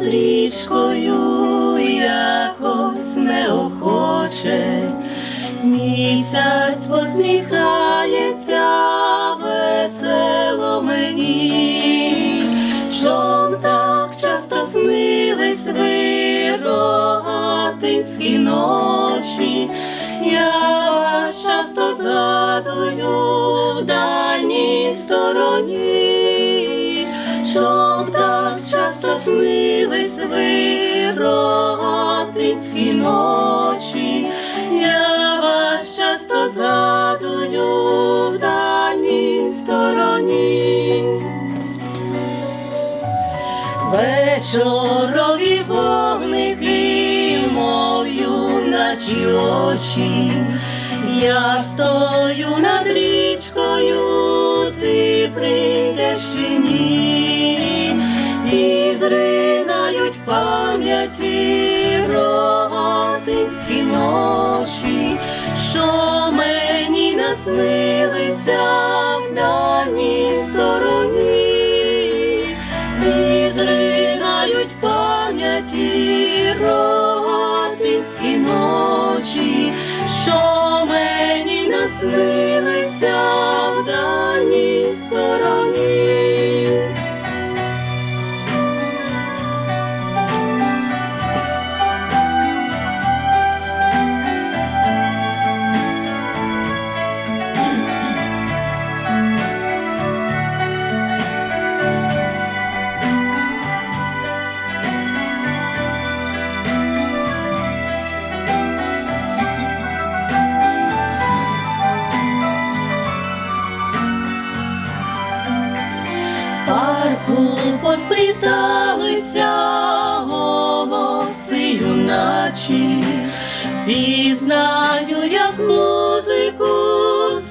над річкою якось неохоче, місяць посміхається весело мені, Чом так часто снились ви рогатинські ночі, я вас часто згадую в дальній стороні, Чом ви рогатинські ночі, я вас часто згадую в дальній стороні. Вечорові вогники, мов юначі очі, я стою над річкою, ти прийдеш пам'яті рогатинські ночі, що мені наснилися в дальній стороні. І зринають пам'яті рогатинські ночі, що мені наснилися парку поспліталися голоси юначі, пізнаю, як музику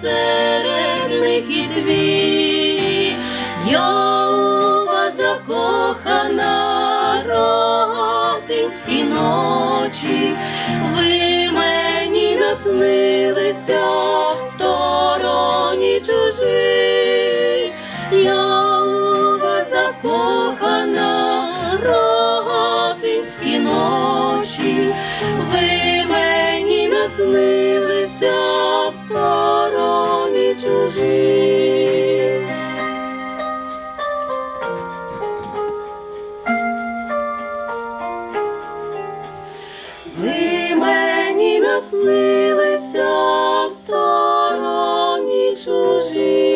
серед них і твій, я у вас закохана рогатинські ночі, ви мені наснилися снилися в стороні чужі. Ви мені наснилися в стороні чужі.